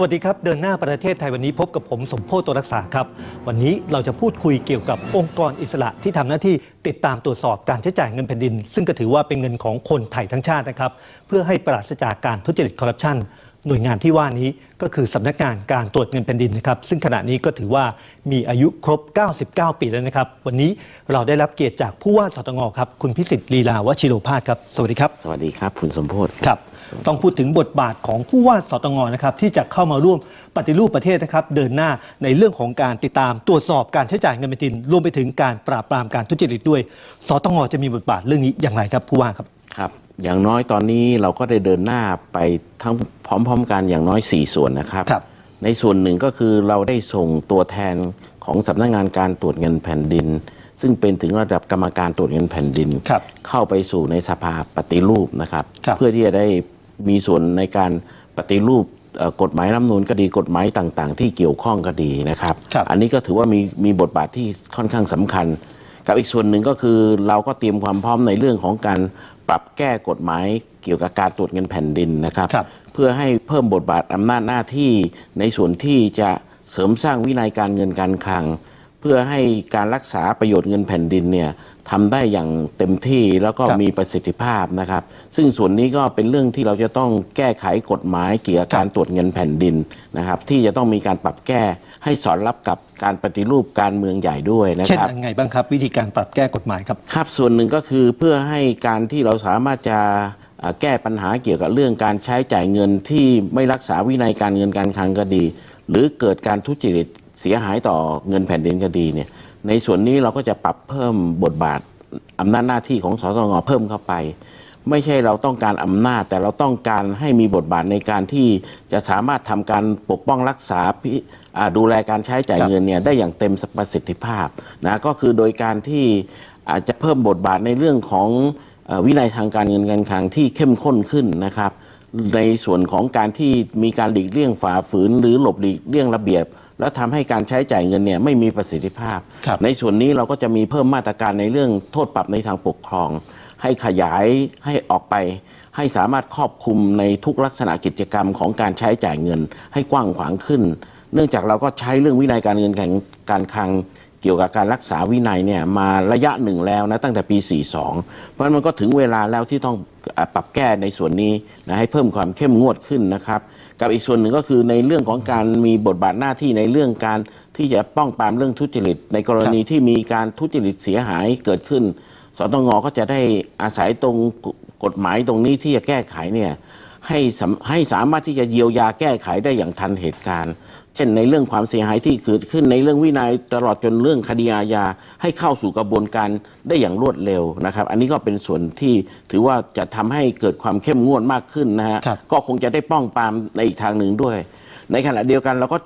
วัสดีครับ เดินหน้าประเทศไทยวันนี้พบกับผมสมโพธตัวรักษาครับ วันนี้เราจะพูดคุยเกี่ยวกับองค์กรอิสระที่ทำหน้าที่ติดตามตรวจสอบการใช้จ่ายเงินแผ่นดิน ซึ่งก็ถือว่าเป็นเงินของคนไทยทั้งชาตินะครับ เพื่อให้ปราศจากการทุจริตคอร์รัปชันหน่วยงานที่ว่านี้ก็คือสำนักงานการตรวจเงินแผ่นดินนะครับ ซึ่งขณะนี้ก็ถือว่ามีอายุครบ 99 ปีแล้วนะครับ วันนี้เราได้รับเกียรติจากผู้ว่าสตงครับ คุณพิสิทธิ์ลีลาวชิโรพาสครับ สวัสดีครับ สวัสดีครับคุณสมโพธครับ ต้องพูดถึงบทบาทของผู้ว่าสตงนะครับที่จะเข้ามาร่วมปฏิรูปประเทศนะครับเดินหน้าในเรื่องของการติดตามตรวจสอบการใช้จ่ายเงินแผ่นดิน รวมไปถึงการปราบปรามการทุจริตด้วย สตงจะมีบทบาทเรื่องนี้อย่างไรครับผู้ว่าครับครับอย่างน้อยตอนนี้เราก็ได้เดินหน้าไปทั้งพร้อม ๆ กันอย่างน้อย 4 ส่วนนะครับครับในส่วนหนึ่งก็คือเราได้ส่งตัวแทนของสำนักงานการตรวจเงินแผ่นดิน ซึ่งเป็นถึงระดับกรรมการตรวจเงินแผ่นดินครับเข้าไปสู่ในสภาปฏิรูปนะครับครับเพื่อที่จะได้ มีส่วนในการปฏิรูปเอ่อกฎหมายรัฐธรรมนูญก็ดีกฎหมายต่างๆ ที่เกี่ยวข้องก็ดีนะครับครับ อันนี้ก็ถือว่ามีมีบทบาทที่ค่อนข้างสำคัญ กับอีกส่วนหนึ่งก็คือเราก็เตรียมความพร้อมในเรื่องของการปรับแก้กฎหมายเกี่ยวกับการตรวจเงินแผ่นดินนะครับครับเพื่อให้เพิ่มบทบาทอำนาจหน้าที่ในส่วนที่จะเสริมสร้างวินัยการเงินการคลัง เพื่อให้การรักษาประโยชน์เงินแผ่นดินเนี่ยทำได้อย่างเต็มที่แล้วก็ครับมีประสิทธิภาพนะครับ ซึ่งส่วนนี้ก็เป็นเรื่องที่เราจะต้องแก้ไขกฎหมายเกี่ยวกับการตรวจเงินแผ่นดินนะครับ ที่จะต้องมีการปรับแก้ให้สอดรับกับการปฏิรูปการเมืองใหญ่ด้วยนะเช่นครับ ยังไงบ้างครับ วิธีการปรับแก้กฎหมายครับ ครับส่วนหนึ่งก็คือเพื่อให้การที่เราสามารถจะอ่าแก้ปัญหาเกี่ยวกับเรื่องการใช้จ่ายเงินที่ไม่รักษาวินัยการเงินการคลังก็ดี หรือเกิดการทุจริต เสียหายต่อเงินแผ่นดินก็ดีเนี่ยในส่วนนี้เราก็จะปรับเพิ่มบทบาทอำนาจหน้าที่ของสตงเพิ่มเข้าไป ไม่ใช่เราต้องการอำนาจ แต่เราต้องการให้มีบทบาทในการที่จะสามารถทำการปกป้องรักษาดูแลการใช้จ่ายเงินเนี่ยได้อย่างเต็มประสิทธิภาพนะก็คือโดยการที่อาจจะเพิ่มบทบาทในเรื่องของวินัยทางการเงินการคลังที่เข้มข้นขึ้นนะครับ ในส่วนของการที่มีการหลีกเลี่ยงฝ่าฝืน หรือหลบหลีกเลี่ยงระเบียบ แล้วทำให้การใช้จ่ายเงินเนี่ยไม่มีประสิทธิภาพครับในส่วนนี้เราก็จะมีเพิ่มมาตรการในเรื่องโทษปรับในทางปกครอง ให้ขยายให้ออกไป ให้สามารถครอบคลุมในทุกลักษณะกิจกรรมของการใช้จ่ายเงิน ให้กว้างขวางขึ้น เนื่องจากเราก็ใช้เรื่องวินัยการเงินแข่งการคลังเกี่ยวกับการรักษาวินัยเนี่ยมาระยะหนึ่งแล้วนะตั้งแต่ปี 42 เพราะฉะนั้นมันก็ถึงเวลาแล้วที่ต้องอะปรับแก้ในส่วนนี้นะให้เพิ่มความเข้มงวดขึ้นนะครับ กับอีกส่วนหนึ่งก็คือในเรื่องของการมีบทบาทหน้าที่ในเรื่องการที่จะป้องปรามเรื่องทุจริต ในกรณีที่มีการทุจริตเสียหายเกิดขึ้น สตงก็จะได้อาศัยตรงกฎหมายตรงนี้ที่จะแก้ไขเนี่ยให้สำให้สามารถที่จะเยียวยาแก้ไขได้อย่างทันเหตุการณ์เช่นในเรื่องความเสียหายที่เกิดขึ้นในเรื่องวินัยตลอดจนเรื่องคดีอาญาให้เข้าสู่กระบวนการได้อย่างรวดเร็วนะครับ อันนี้ก็เป็นส่วนที่ถือว่าจะทำให้เกิดความเข้มงวดมากขึ้นนะฮะครับก็คงจะได้ป้องปรามในอีกทางหนึ่งด้วย ในขณะเดียวกันเราก็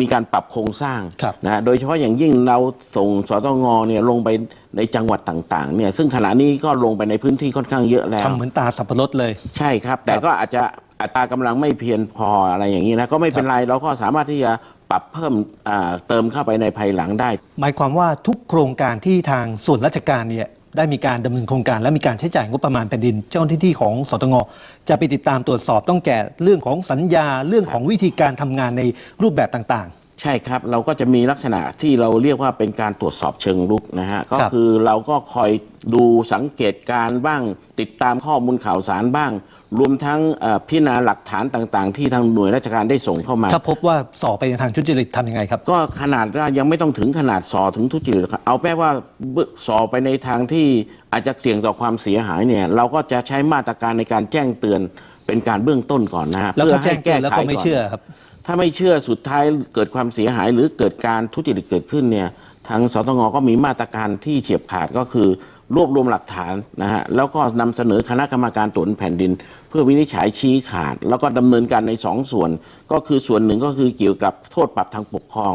มีการปรับโครงสร้างครับนะฮะโดยเฉพาะอย่างยิ่งเราส่งสตงเนี่ยลงไปในจังหวัดต่างๆเนี่ยซึ่งขณะนี้ก็ลงไปในพื้นที่ค่อนข้างเยอะแล้วทำเหมือนตาสับปะรดเลย ใช่ครับ แต่ก็อาจจะ อัตรากำลังไม่เพียงพออะไรอย่างนี้นะก็ไม่เป็นไรเราก็สามารถที่จะปรับเพิ่มอ่าเติมเข้าไปในภายหลังได้ หมายความว่าทุกโครงการที่ทางส่วนราชการเนี่ยได้มีการดำเนินโครงการและมีการใช้จ่ายงบประมาณแผ่นดิน เจ้าหน้าที่ของสตงจะไปติดตามตรวจสอบต้องแก่เรื่องของสัญญาเรื่องของวิธีการทำงานในรูปแบบต่างใช่ครับ เราก็จะมีลักษณะที่เราเรียกว่าเป็นการตรวจสอบเชิงรุกนะฮะก็ครับคือเราก็คอยดูสังเกตการณ์บ้าง ติดตามข้อมูลข่าวสารบ้าง รวมทั้งเอ่อพิจารณาหลักฐานต่างๆ ที่ทางหน่วยราชการได้ส่งเข้ามาๆถ้าพบว่าสอบไปในทางทุจริตทำยังไงครับ ก็ขนาดว่ายังไม่ต้องถึงขนาดสอถึงทุจริตหรอกครับเอาแค่ว่าสอไปในทางที่อาจจะเสี่ยงต่อความเสียหายเนี่ย เราก็จะใช้มาตรการในการแจ้งเตือนเป็นการเบื้องต้นก่อนนะฮะแล้วถ้าเพื่อแจ้ให้งเตือนแล้วก็ไม่ก่นเชื่อครับ ถ้าไม่เชื่อสุดท้ายเกิดความเสียหายหรือเกิดการทุจริตเกิดขึ้นเนี่ย ทางสตงก็มีมาตรการที่เฉียบขาดก็คือ รวบรวมหลักฐานนะฮะแล้วก็นำเสนอคณะกรรมการตรวจแผ่นดิน เพื่อวินิจฉัยชี้ขาด แล้วก็ดำเนินการในสองส่วน ก็คือส่วนหนึ่งก็คือเกี่ยวกับโทษปรับทางปกครอง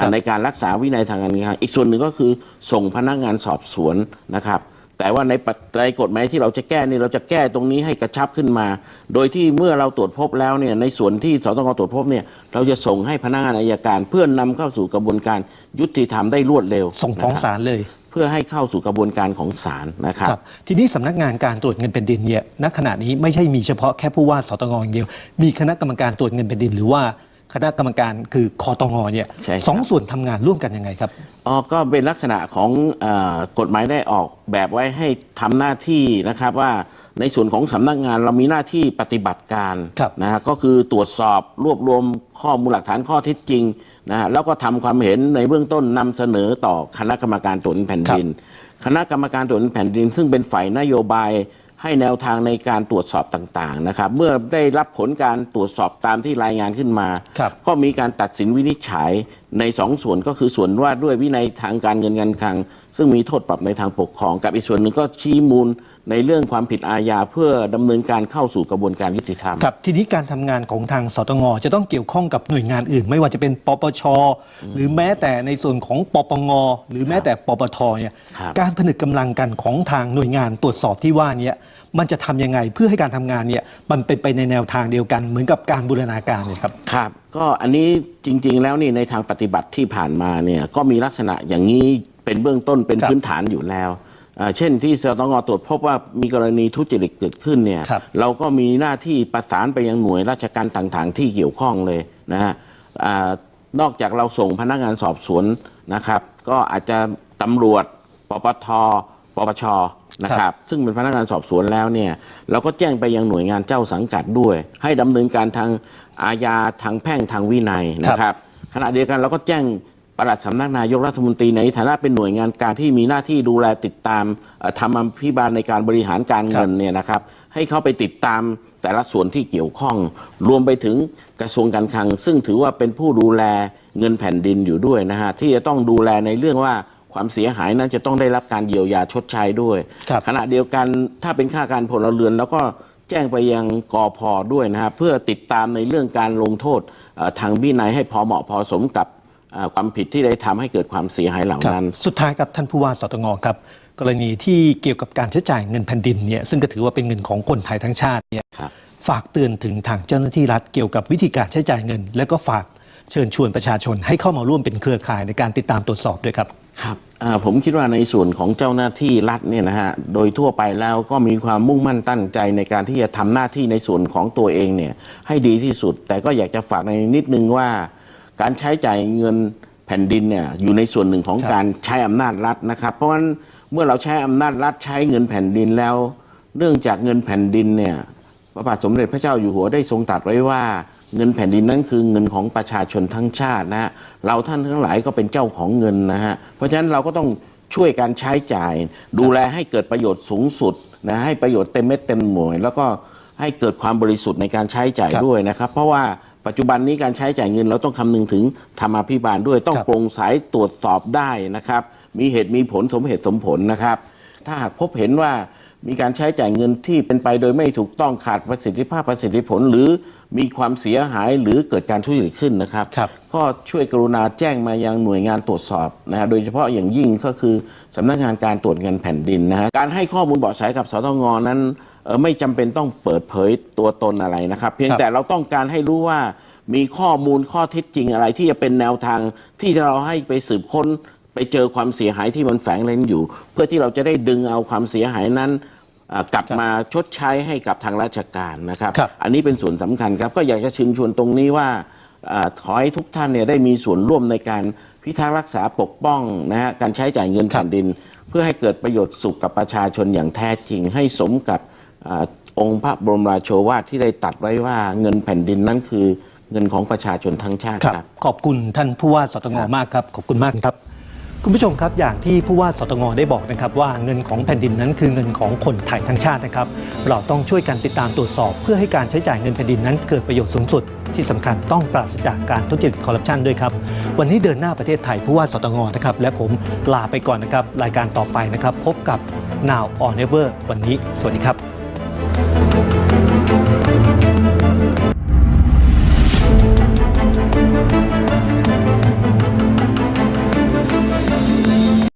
ครันะบในการรักษาวินัยทางการเงินอีกส่วนหนึ่งก็คือส่งพนักงานสอบสวนนะครับแต่ว่าในปัจในกฎหมายที่เราจะแก้นี่เราจะแก้ตรงนี้ให้กระชับขึ้นมา โดยที่เมื่อเราตรวจพบแล้วเนี่ยในส่วนที่สตงตรวจพบเนี่ยเราจะส่งให้พนักงานอายการ เพื่อนำเข้าสู่กระบวนการยุติธรรมได้รวดเร็ว ส่งฟ้องนะครับศาลเลย เพื่อให้เข้าสู่กระบวนการของศาลนะครับครับทีนี้สำนักงานการตรวจเงินแผ่นดินเนี่ยณขณะนี้ไม่ใช่มีเฉพาะแค่ผู้ว่าสตงอย่างเดียว มีคณะกรรมการตรวจเงินแผ่นดิน หรือว่าคณะกรรมการคือคอตงเนี่ยใช่ครับสองส่วนทำงานร่วมกันยังไงครับอ๋อก็เป็นลักษณะของเออกฎหมายได้ออกแบบไว้ให้ทำหน้าที่นะครับว่า ในส่วนของสำนักงานเรามีหน้าที่ปฏิบัติการครับนะฮะก็คือตรวจสอบรวบรวมข้อมูลหลักฐานข้อเท็จจริงนะฮะแล้วก็ทำความเห็นในเบื้องต้นนำเสนอต่อคณะกรรมการตรวจเงินแผ่นดิน คณะกรรมการตรวจเงินแผ่นดิน ซึ่งเป็นฝ่ายนโยบายให้แนวทางในการตรวจสอบต่างๆนะครับ เมื่อได้รับผลการตรวจสอบตามที่รายงานขึ้นมา ครับ ก็มีการตัดสินวินิจฉัย ในสองส่วนก็คือส่วนว่าด้วยวินัยทางการเงินการคลัง ซึ่งมีโทษปรับในทางปกครอง กับอีกส่วนหนึ่งก็ชี้มูลในเรื่องความผิดอาญาเพื่อดำเนินการเข้าสู่กระบวนการยุติธรรมครับทีนี้การทำงานของทางสตงจะต้องเกี่ยวข้องกับหน่วยงานอื่น ไม่ว่าจะเป็นปปช หรือแม้แต่ในส่วนของปปงหรือแม้แต่ปปทเนี่ยครับการผนึกกำลังกันของทางหน่วยงานตรวจสอบที่ว่าเนี้มันจะทำยังไงเพื่อให้การทำงานเนี่ยมันเป็นไปในแนวทางเดียวกันเหมือนกับการบูรณาการเนี่ยครับครับ ก็อันนี้จริง ๆ แล้วนี่ในทางปฏิบัติที่ผ่านมาเนี่ยก็มีลักษณะอย่างนี้เป็นเบื้องต้นเป็นครับพื้นฐานอยู่แล้วอ่าเช่นที่สตงตรวจพบว่ามีกรณีทุจริตเกิดขึ้นเนี่ยครับ เราก็มีหน้าที่ประสานไปยังหน่วยราชการต่างๆ ที่เกี่ยวข้องเลยนะฮะอานอกจากเราส่งพนักงานสอบสวนนะครับ ก็อาจจะตำรวจปปทปปชนะครับซึ่งเป็นพนักงานสอบสวนแล้วเนี่ยเราก็แจ้งไปยังหน่วยงานเจ้าสังกัดด้วย ให้ดำเนินการทางอาญาทางแพ่งทางวินัยนะครับ ขณะเดียวกันเราก็แจ้งปลัดสำนักนายกรัฐมนตรีในฐานะเป็นหน่วยงานการที่มีหน้าที่ดูแลติดตามเอ่อทำอภิบาลในการบริหารการเงินเนี่ยนะครับให้เข้าไปติดตามแต่ละส่วนที่เกี่ยวข้อง รวมไปถึงกระทรวงการคลัง ซึ่งถือว่าเป็นผู้ดูแลเงินแผ่นดินอยู่ด้วยนะฮะที่จะต้องดูแลในเรื่องว่าความเสียหายนั้นจะต้องได้รับการเยียวยาชดใช้ด้วยครับขณะเดียวกันถ้าเป็นค่าการพลเรือนแล้วก็ แจ้งไปยังกอพอด้วยนะฮะเพื่อติดตามในเรื่องการลงโทษเอ่อทางวินัยให้พอเหมาะพอสมกับเอ่อความผิดที่ได้ทำให้เกิดความเสียหายเหล่าครับนั้น สุดท้ายครับท่านผู้ว่าสตงครับ กรณีที่เกี่ยวกับการใช้จ่ายเงินแผ่นดินเนี่ยซึ่งก็ถือว่าเป็นเงินของคนไทยทั้งชาติเนี่ยครับฝากเตือนถึงทางเจ้าหน้าที่รัฐเกี่ยวกับวิธีการใช้จ่ายเงิน และก็ฝากเชิญชวนประชาชนให้เข้ามาร่วมเป็นเครือข่ายในการติดตามตรวจสอบด้วยครับ ครับผมคิดว่าในส่วนของเจ้าหน้าที่รัฐเนี่ยนะฮะโดยทั่วไปแล้วก็มีความมุ่งมั่นตั้งใจในการที่จะทำหน้าที่ในส่วนของตัวเองเนี่ยให้ดีที่สุด แต่ก็อยากจะฝากในนิดนึงว่า การใช้จ่ายเงินแผ่นดินเนี่ยอยู่ในส่วนหนึ่งของการใช้อำนาจรัฐนะครับ เพราะฉะนั้นเมื่อเราใช้อำนาจรัฐใช้เงินแผ่นดินแล้ว เนื่องจากเงินแผ่นดินเนี่ยพระบาทสมเด็จพระเจ้าอยู่หัวได้ทรงตรัสไว้ว่า เงินแผ่นดินนั้นคือเงินของประชาชนทั้งชาตินะฮะเราท่านทั้งหลายก็เป็นเจ้าของเงินนะฮะเพราะฉะนั้นเราก็ต้องช่วยการใช้จ่าย ดูแลให้เกิดประโยชน์สูงสุดนะให้ประโยชน์เต็มเม็ดเต็มหน่วย แล้วก็ให้เกิดความบริสุทธิ์ในการใช้จ่ายครับด้วยนะครับ เพราะว่าปัจจุบันนี้การใช้จ่ายเงิน เราต้องคำนึงถึงธรรมาภิบาลด้วยต้องครับ โปร่งใสตรวจสอบได้นะครับ มีเหตุมีผลสมเหตุสมผลนะครับ ถ้าหากพบเห็นว่ามีการใช้จ่ายเงินที่เป็นไปโดยไม่ถูกต้องขาดประสิทธิภาพประสิทธิผล หรือ มีความเสียหายหรือเกิดการทุจริตขึ้นนะครับครับ ก็ช่วยกรุณาแจ้งมายังหน่วยงานตรวจสอบนะฮะโดยเฉพาะอย่างยิ่งก็คือสำนักงานการตรวจเงินแผ่นดินนะฮะการให้ข้อมูลเบาะแสกับสตงนั้นเอ่อไม่จำเป็นต้องเปิดเผยตัวตนอะไรนะครับ เพียงครับแต่เราต้องการให้รู้ว่ามีข้อมูลข้อเท็จจริงอะไรที่จะเป็นแนวทางที่เราให้ไปสืบค้นไปเจอความเสียหายที่มันแฝงเร้นอยู่ เพื่อที่เราจะได้ดึงเอาความเสียหายนั้นอ่า กลับครับมาชดใช้ให้กับทางราชการนะครับครับอันนี้เป็นส่วนสำคัญครับก็อยากจะเชิญชวนตรงนี้ว่าอาขอให้ทุกท่านเนี่ยได้มีส่วนร่วมในการพิทักษ์รักษาปกป้องนะฮะการใช้จ่ายเงินครับแผ่นดิน เพื่อให้เกิดประโยชน์สุขกับประชาชนอย่างแท้จริง ให้สมกับอาองค์พระบรมราโชวาทที่ได้ตรัดไว้ว่าเงินแผ่นดินนั้นคือเงินของประชาชนทั้งชาติครับครับขอบคุณท่านผู้ว่าสตงมากครับ ขอบคุณมากครับ คุณผู้ชมครับอย่างที่ผู้ว่าสตงได้บอกนะครับว่าเงินของแผ่นดินนั้นคือเงินของคนไทยทั้งชาตินะครับ เราต้องช่วยกันติดตามตรวจสอบ เพื่อให้การใช้จ่ายเงินแผ่นดินนั้นเกิดประโยชน์สูงสุด ที่สำคัญต้องปราศจากการทุจริตคอร์รัปชันด้วยครับวันนี้เดินหน้าประเทศไทยผู้ว่าสตงนะครับและผมลาไปก่อนนะครับรายการต่อไปนะครับ พบกับ Now or Never วันนี้ สวัสดีครับ